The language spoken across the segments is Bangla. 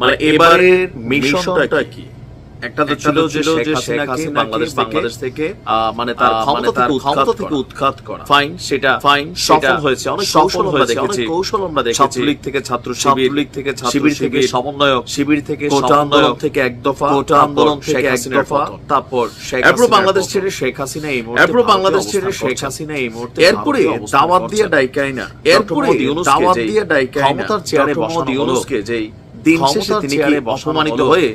মানে এবারের মিশনটা কি? একটা তো ছিল যে শেখ হাসিনা বাংলাদেশ বাংলাদেশ থেকে মানে তার ক্ষমতা থেকে উৎখাত করা। ফাইন সেটা ফাইন সফল হয়েছে অনেক সফল হয়েছে অনেক কৌশল আমরা দেখেছি। ছাত্রলীগ থেকে ছাত্র শিবির লীগ থেকে শিবির থেকে সমন্বয়ক শিবির থেকে সমন্বয়ক থেকে এক দফা কোটা আন্দোলন থেকে এক দফা তারপর এরপর বাংলাদেশ ছেড়ে শেখ হাসিনা এই মুহূর্তে এরপর বাংলাদেশ ছেড়ে শেখ হাসিনা এই মুহূর্তে এরপরে দাওয়াত দিয়ে ডাইকাই না এরপরে দাওয়াত দিয়ে ডাইকাই ক্ষমতার চেয়ারে বসানো ইউনুসকে যেই দিন শেষে তিনি কি অপমানিত হয়ে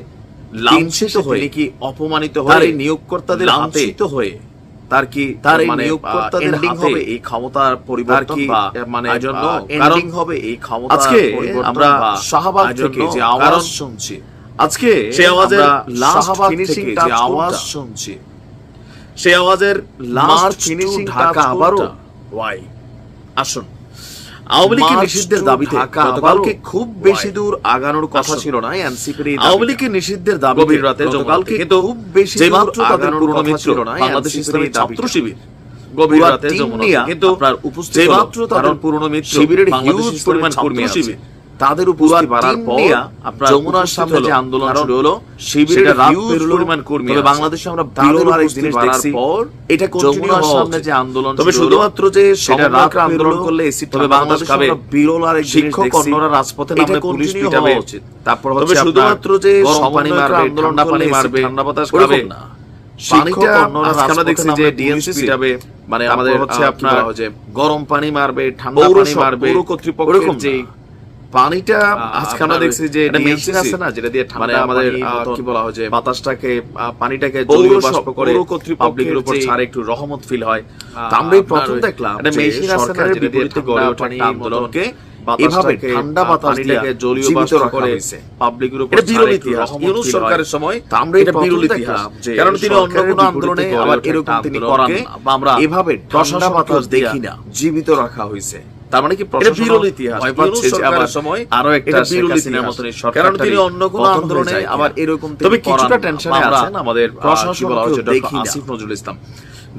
লাঞ্ছিত হয়ে কি অপমানিত হয়ে নিয়োগকর্তাদের লাঞ্ছিত হয়ে তার কি তার মানে নিয়োগকর্তাদের হবে এই ক্ষমতার পরিবর্তন বা মানে জন্য এন্ডিং হবে এই ক্ষমতা আজকে আমরা শাহবাগ থেকে যে আওয়াজ শুনছি আজকে সেই আওয়াজের লাস্ট ফিনিশিং যে আওয়াজ শুনছি সেই আওয়াজের লাস্ট ফিনিশিং ঢাকা আবারও ওয়াই আসুন। আওয়ামী লীগের নিষিদ্ধের দাবিতে গতকালকে খুব বেশি দূর আগানোর কথা ছিল না এনসিপির এই আওয়ামী লীগের নিষিদ্ধের দাবি গভীর রাতে গতকালকে খুব বেশি যে মাত্র তাদের পুরনো মিত্র বাংলাদেশ ইসলামী ছাত্র শিবির গভীর রাতে যমুনা কিন্তু আপনার উপস্থিত মাত্র তাদের পুরনো মিত্র শিবিরের হিউজ পরিমাণ কর্মী আছে। তাদের উপস্থিত বাড়ার পর আপনার যমুনার সামনে যে আন্দোলন শুরু হলো শিবিরের হিউজ পরিমাণ কর্মী তবে বাংলাদেশে আমরা বিরল আরেক জিনিস দেখছি। এটা যমুনার সামনে যে আন্দোলন তবে শুধুমাত্র যে সেটা রাত আন্দোলন করলে এসি তবে বাংলাদেশ খাবে বিরল আরেক শিক্ষক অন্যরা রাজপথে নামলে পুলিশ পিটাবে। তারপর হচ্ছে শুধুমাত্র যে পানি মারবে ঠান্ডা পানি মারবে ঠান্ডা বাতাস খাবে না। পানিটা আমরা দেখছি যে ডিএনসি পিটাবে। মানে আমাদের হচ্ছে আপনার যে গরম পানি মারবে ঠান্ডা পানি মারবে। যে পানিটা আজকে আমরা দেখছি যে এটা মেশিন আছে। না যেটা দিয়ে ঠান্ডা আমাদের কি বলা হয় যে বাতাসটাকে পানিটাকে জলীয় বাষ্প করে পাবলিকের উপর ছাড়ে একটু রহমত ফিল হয়। আমরা প্রথম দেখলাম মেশিন আছে না যেটা দিয়ে গড়ে ওঠা আন্দোলনকে এভাবে ঠান্ডা বাতাস দিয়ে জলীয় বাষ্প করে পাবলিকের উপর বিরল ইতিহাস। ইউনুস সরকারের সময় আমরা এটা বিরল ইতিহাস। কারণ তিনি অন্য কোনো আন্দোলনে আবার এরকম তিনি করান আমরা এভাবে ঠান্ডা বাতাস দেখি না জীবিত রাখা হয়েছে। তার মানে কি প্রশাসন বিরল ইতিহাস। ভয় পাচ্ছে যে আবার সময় আরও একটা বিরল ইতিহাস। কারণ তিনি অন্য কোন আন্দোলনে আবার এরকম তবে কিছুটা টেনশনে আছেন আমাদের প্রশাসন বলা হচ্ছে ডক্টর আসিফ নজরুল ইসলাম।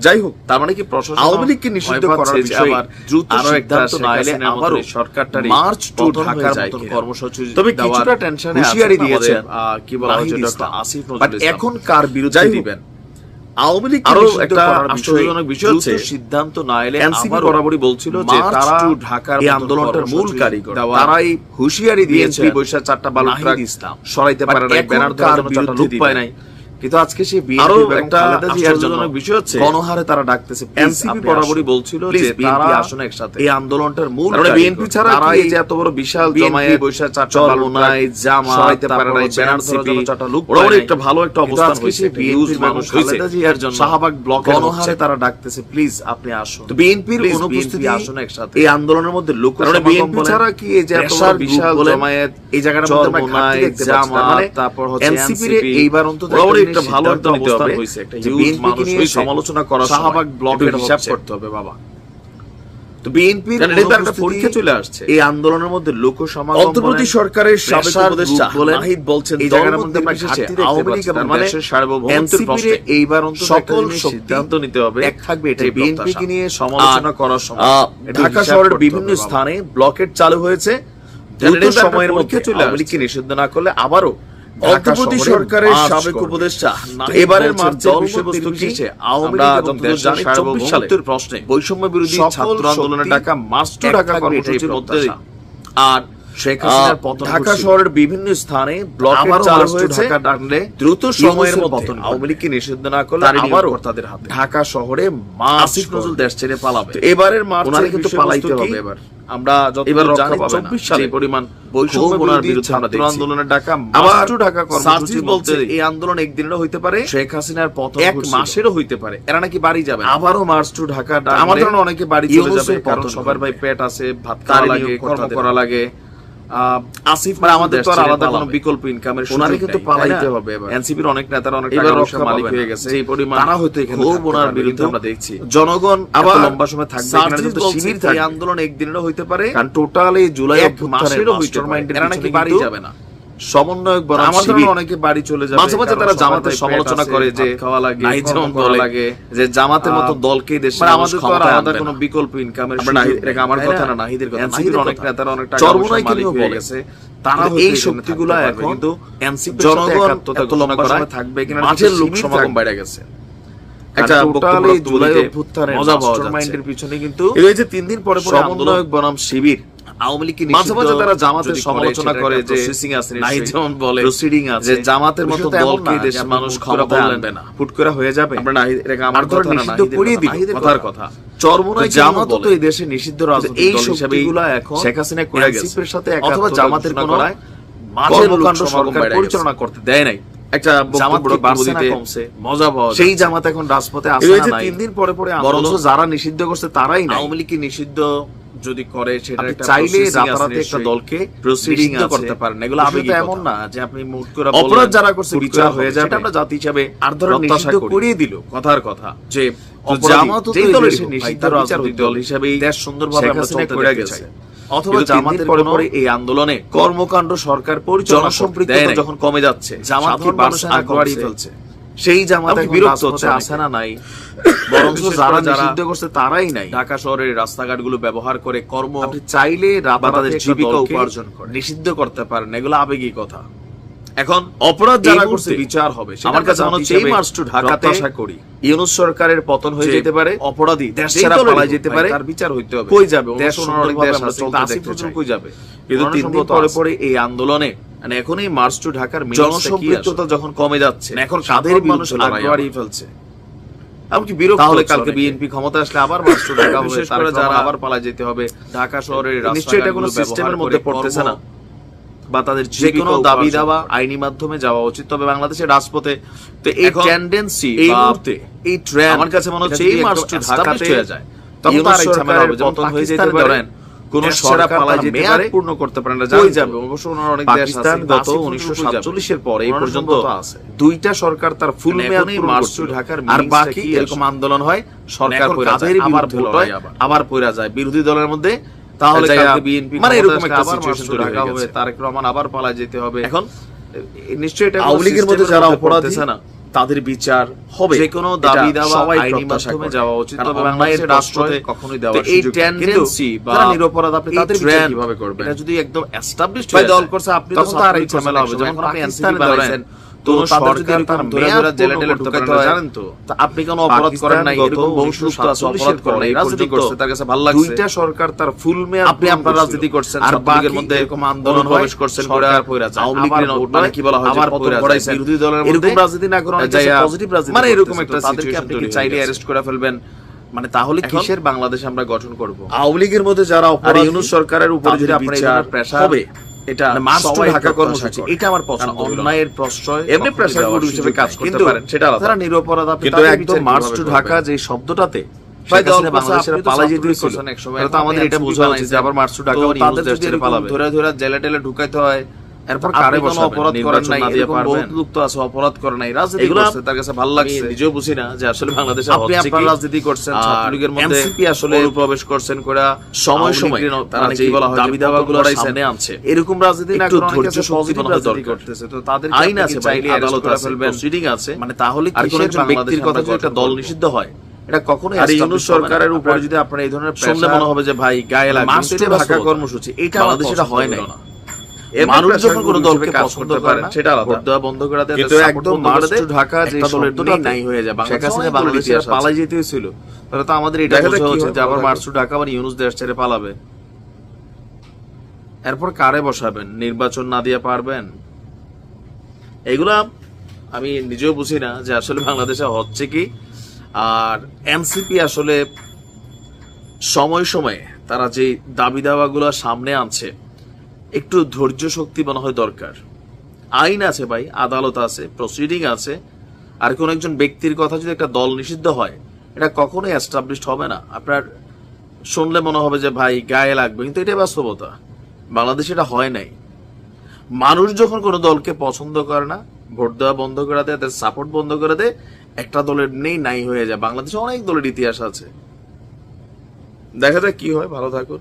যাই হোক তার মানে কি প্রশাসন আওয়ামী লীগকে নিষিদ্ধ করার বিষয়ে আবার দ্রুত সিদ্ধান্ত না এলে আবারও সরকারটার মার্চ টু ঢাকার মতন কর্মসূচি তবে কিছুটা টেনশনে হুঁশিয়ারি দিয়েছেন কি বলা হচ্ছে ডক্টর আসিফ নজরুল ইসলাম। এখন কার বিরুদ্ধে দিবেন? আওয়ামী লীগ আরও একটা আশ্চর্যজনক বিষয় হচ্ছে সিদ্ধান্ত না এলে এনসিপি বরাবরই বলছিল যে তারা ঢাকার এই আন্দোলনটার মূল কারিগর। তারাই হুঁশিয়ারি দিয়েছে বৈশাখ চারটা বালু ট্রাক সরাইতে পারে না ব্যানার দেওয়ার জন্য চারটা লোক পায় নাই। কিন্তু আজকে সেই আরও একটা আশ্চর্যজনক বিষয় হচ্ছে গণহারে তারা ডাকতেছে এনসিপি বরাবরই বলছিল যে তারা আসলে একসাথে। এই আন্দোলনটার মূল কারণ বিএনপি ছাড়া তারা এই যে এত বড় বিশাল চারটা জামা সরাইতে পারে না ব্যানার সিপি চারটা লোক ওরা একটা ভালো একটা অবস্থান হয়েছে বিএনপি মানুষ হয়েছে। শাহবাগ ব্লক গণহারে তারা ডাকতেছে প্লিজ আপনি আসুন। তো বিএনপির অনুপস্থিতি আসুন একসাথে। এই আন্দোলনের মধ্যে লোক কারণ বিএনপি ছাড়া কি এই যে এত বড় বিশাল জমায়েত এই জায়গাটার মধ্যে আমরা মানে তারপর হচ্ছে এনসিপি এইবার অন্তত একটা ভালো একটা অবস্থান একটা বিএনপি নিয়ে সমালোচনা করা শাহবাগ ব্লকের হিসাব করতে হবে বাবা। তো বিএনপির পরীক্ষা চলে আসছে। এই আন্দোলনের মধ্যে লোক সমাগম অন্তর্বর্তী সরকারের সাবেক উপদেষ্টা নাহিদ বলছেন এই জায়গার মধ্যে আওয়ামী লীগ এবং দেশের সার্বভৌমত্বের প্রশ্নে এইবার অন্তত সকল সিদ্ধান্ত নিতে হবে এক থাকবে এটা বিএনপি কে নিয়ে সমালোচনা করার সময়। ঢাকা শহরের বিভিন্ন স্থানে ব্লকেট চালু হয়েছে। দ্রুত সময়ের মধ্যে আওয়ামী লীগকে নিষিদ্ধ না করলে আবারও অন্তর্বর্তী সরকারের সাবেক উপদেষ্টা এবারের মার্চের বিষয়বস্তু কি আওয়ামী লীগ এবং দেশের সার্বভৌমত্বের প্রশ্নে বৈষম্য বিরোধী ছাত্র আন্দোলনের ডাকা মার্চ টু ঢাকা কর্মসূচির মধ্যে আর ঢাকা শহরের বিভিন্ন স্থানে চালু হয়েছে। দ্রুত সময়ের মধ্যে আওয়ামী লীগকে নিষিদ্ধ না করলে আবারও তাদের হাতে। ঢাকা শহরে আসিফ নজরুল দেশ ছেড়ে পালাবে। এবারের মার্চে কিন্তু পালাইতে হবে এবার। আমরা এবার 24 সালে পরিমাণ বৈষম্যের বিরুদ্ধে আমরা দেখছি। আন্দোলনের ডাকা আবার ঢাকা কর্মসূচি বলতে এই আন্দোলন একদিনেরও হইতে পারে শেখ হাসিনার পথ এক মাসেরও হইতে পারে। এরা নাকি বাড়ি যাবে আবারও মার্চ টু ঢাকা আমার অনেকে বাড়ি চলে যাবে কারণ সবার ভাই পেট আছে ভাত খাওয়া লাগে কর্ম করা লাগে। আসিফ মানে আমাদের তো আর আলাদা কোনো বিকল্প ইনকামের ওনারে কিন্তু পালাইতে হবে এবার। এনসিপির অনেক নেতারা অনেক টাকা মালিক হয়ে গেছে। এই পরিমাণ তারা হয়তো এখানে খুব ওনার বিরুদ্ধে। আমরা দেখছি। জনগণ আবার লম্বা সময় থাকবে এখানে কিন্তু শিবির থাকে আন্দোলন একদিনেরও হইতে পারে। কারণ টোটাল এই জুলাই হইতে পারে। এরা নাকি বাড়ি যাবে না। সমন্বয়ক বনাম শিবির অনেকে বাড়ি চলে যাবে মাঝে মাঝে তারা জামাতের সমালোচনা করে যে খাওয়া লাগে করা লাগে। যে জামাতের মতো দলকে দেশে মানে আমাদের তো আলাদা কোনো বিকল্প ইনকামের এটা আমার কথা না? নাহিদের কথা। নাহিদের অনেক নেতারা অনেক টাকা চরমোনাই কিন্তু হয়ে গেছে। তারা এই শক্তিগুলো এখন কিন্তু এনসিপি জনগণ করায় থাকবে কিনা মাঠের লোক সমাগম গেছে। একটা একটা বক্তব্য জুলাই অভ্যুত্থানের মজা পাওয়া মাস্টারমাইন্ডের যাচ্ছে। পিছনে কিন্তু এই যে তিন দিন পরে পরে আন্দোলন সমন্বয়ক বনাম শিবির আওয়ামী লীগ মাঝে মাঝে তারা জামাতের সমালোচনা করে যে প্রসেসিং আছে নাহিদ যেমন বলে প্রসিডিং আছে। যে জামাতের মতো দলকে দেশের মানুষ বললেন আনবে না। না হুট করে হয়ে যাবে। নাহিদ এটাকে আমার কথা না, নিষিদ্ধ করিয়ে নাহিদের কথার কথা। জামাত তো এই দেশে নিষিদ্ধ রাজনৈতিক এই শক্তিগুলো এখন শেখ হাসিনা করে গেছে। সাথে অথবা জামাতের কোনো সরকার পরিচালনা করতে দেয় নাই। একটা না? মজা পাওয়া সেই জামাত এখন রাজপথে আসে না তিন দিন পরে পরে যারা নিষিদ্ধ করছে তারাই নাই। আওয়ামী লীগ কি নিষিদ্ধ যদি করে সেটা একটা চাইলে রাতারাতি একটা দলকে আছে। করতে পারেন এগুলো আবেগিক এমন না যে আপনি মুট করে অপরাধ যারা করছে বিচার হয়ে যাবে আমরা জাতি হিসাবে আর ধরো নিষিদ্ধ করিয়ে দিল কথার কথা যে তো অপরাধী, জামাতও তো যেই নিষিদ্ধ রাজনৈতিক দল হিসেবেই দেশ সুন্দরভাবে আমরা চলতে করে গেছে। অথবা জামাতের পরে পরে এই আন্দোলনে কর্মকাণ্ড সরকার পরিচালনা নাই। যখন কমে যাচ্ছে জামাত কি সাধারণ বার্স মানুষের আগ বাড়িয়ে কমছে। ফেলছে সেই জামাত বিরক্ত হচ্ছে আসে না নাই। বরঞ্চ যারা নিষিদ্ধ করছে তারাই নাই। ঢাকা শহরের রাস্তাঘাটগুলো ব্যবহার করে কর্ম আপনি চাইলে তাদের জীবিকা উপার্জন করে। নিষিদ্ধ করতে পারেন এগুলো আবেগী কথা। এখন অপরাধ যারা করছে বিচার হবে আমার কাছে মনে হচ্ছে এই মার্চ টু ঢাকাতে প্রত্যাশা করি। ইউনুস সরকারের পতন হয়ে যেতে পারে অপরাধী দেশ ছাড়া হোক যেতে পারে তার বিচার হইতে হবে। কই যাবে? দেশ সুন্দরভাবে দেশ আছে। কই যাবে? কিন্তু তিন দিন পরে পরে এই আন্দোলনে মানে এখন এই মার্চ টু ঢাকার জনসম্পৃক্ততা যখন কমে যাচ্ছে এখন কাদের মানুষ ফেলছে? এমনকি বিরক্ত তাহলে কালকে বিএনপি ক্ষমতা আসলে আবার মার্চ টু ঢাকা হবে তার যারা আবার পালা যেতে হবে। ঢাকা শহরের নিশ্চয়ই এটা কোনো সিস্টেমের মধ্যে পড়তেছে না। বা তাদের যে কোনো দাবি দাওয়া আইনি মাধ্যমে যাওয়া উচিত তবে বাংলাদেশের রাজপথে তো এই টেন্ডেন্সি এই মুহূর্তে এই ট্রেন্ড আমার কাছে মনে হচ্ছে এই মার্চ টু ঢাকাতে যায় তখন তার পতন হয়ে যেতে পাকিস্তানে পারে ধরেন কোন সরকার মেয়াদ পূর্ণ করতে পারে না তো? যাবে। অবশ্য ওনার অনেক দেশ আছে গত আসিফ নজরুল উনিশশো কই যাবে? সাতচল্লিশের পরে এই পর্যন্ত দুইটা সরকার তার ফুল মানে মেয়াদ মার্চ ঢাকার আর বাকি এরকম আন্দোলন হয় সরকার এখন যায়। আবার ভোট হয় আবার? যায়। বিরোধী দলের মধ্যে তাহলে বিএনপি মানে এরকম একটা সিচুয়েশন হবে তারেক রহমান আবার পালা যেতে হবে। এখন নিশ্চয়ই এটা আওয়ামী লীগের মধ্যে যারা অপরাধী না। তাদের বিচার হবে যে কোনো দাবি দাওয়া আইনি মাধ্যমে যাওয়া উচিত তবে বাংলাদেশের রাষ্ট্রতে কখনোই দেওয়া এই। টেন্ডেন্সি বা নিরপরাধ আপনি তাদের বিচার কীভাবে করবেন এটা যদি একদম এস্টাবলিশড হয়ে দল করছে আপনি তো তার ইচ্ছা মেলা ঝামেলা হবে। যখন আপনি এনসিপি বানাইছেন তো তো তাদের তাদের যদি যদি এরকম এরকম ধরে মেয়াদ জেলে টেলে ঢুকাইতে হয় জানেন তো? আপনি কোনো অপরাধ করেন নাই এরকম আছে অপরাধ করেন নাই রাজনীতি করছে তার কাছে ভালো লাগছে দুইটা সরকার তার ফুল মেয়াদ আপনি আপনার রাজনীতি করছেন আর ছাত্রলীগের বাকি মধ্যে এরকম আন্দোলন অনুপ্রবেশ হয়, করছেন। আওয়ামী লীগের ভোট মানে কি বলা হয় আবার। ঘটাইছেন। বিরোধী দলের এরকম রাজনীতি না করে অনেক দেশে যাইয়া- positive রাজনীতি মানে এরকম একটা situation আপনি চাইলে অ্যারেস্ট করে ফেলবেন মানে তাহলে কিসের বাংলাদেশ আমরা গঠন করব আওয়ামী লীগের মধ্যে যারা আর ইউনুস সরকারের উপর যদি আপনার প্রেসার হবে এটা মানে মার্চ টু সবাই ঢাকা কর্মসূচি এটা আমার পছন্দ। কারণ হলো না। অন্যায়ের প্রশ্রয় এমনি প্রেসার গ্রুপ হিসেবে কাজ করতে পারেন সেটা আলাদা। নিরপরাধ কিন্তু একদম বিচার মার্চ টু ঢাকা যে শব্দটাতে আমাদের এটা NCP বোঝা উচিত আবার মার্চ টু ঢাকা ধরে ধরে জেলে টেলে ঢুকাইতে হয়। এরপর কারে অপরাধ করেন নাই এরকম বহুত লোক তো আছে অপরাধ করে নাই রাজনীতি করছে তার কাছে ভালো লাগছে। নিজেও বুঝি না যে আসলে বাংলাদেশে আপনি আপনার রাজনীতি করছেন ছাত্রলীগের মধ্যে আসলে অনুপ্রবেশ করছেন করে সময় সময় তারা মানে যে বলা হয় দাবি দাওয়াগুলো সামনে আনছে এরকম রাজনীতি না করে ধৈর্য আছে রাজনীতি দরকার। করতেছে। তো তাদের আইন আছে চাইলে আদালত ফেলবেন প্রসিডিং আছে? মানে তাহলে আর কোন ব্যক্তির কথা যদি একটা দল নিষিদ্ধ হয় এটা কখনো আর ইউনুস সরকারের উপর যদি আপনার এই ধরনের শুনলে মনে হবে যে ভাই গায়ে লাগবে। মার্চ কিন্তু টু এটা ঢাকা বাস্তবতা। কর্মসূচি এটা বাংলাদেশে এটা হয় নাই। এমনি মানুষ যখন কোনো দলকে পছন্দ করে সেটা ভোট দেওয়া বন্ধ করে দেয় কিন্তু একদম ঢাকা যে দলের নাই। হয়ে যায়। শেখ হাসিনা বাংলাদেশে পালাই যেতে হয়েছিল। তাহলে তো আমাদের এটা বোঝা উচিত যে আবার ঢাকা আবার ইউনুস দেশ ছেড়ে পালাবে। এরপর কারে বসাবেন? নির্বাচন না দিয়ে পারবেন? এগুলা আমি নিজেও বুঝি না যে আসলে বাংলাদেশে হচ্ছে কি। আর এনসিপি আসলে সময় সময়ে তারা যে দাবি দাওয়াগুলো সামনে আনছে একটু ধৈর্য শক্তি মনে হয় দরকার। আইন আছে ভাই, আদালত আছে প্রসিডিং আছে। আর কোন একজন ব্যক্তির কথা যদি একটা দল নিষিদ্ধ হয়, এটা কখনোই এস্টাবলিশড হবে না। আপনার শুনলে মনে হবে যে, ভাই, গায়ে লাগবে। কিন্তু এটাই বাস্তবতা। বাংলাদেশে এটা হয় নাই। মানুষ যখন কোনো দলকে পছন্দ করে না, ভোট দেওয়া বন্ধ করে দেয়, তাদের সাপোর্ট বন্ধ করে দেয়, একটা দলের নেই, নাই হয়ে যায়। বাংলাদেশে অনেক দলের ইতিহাস আছে। দেখা যাক কি হয়, ভালো থাকুন।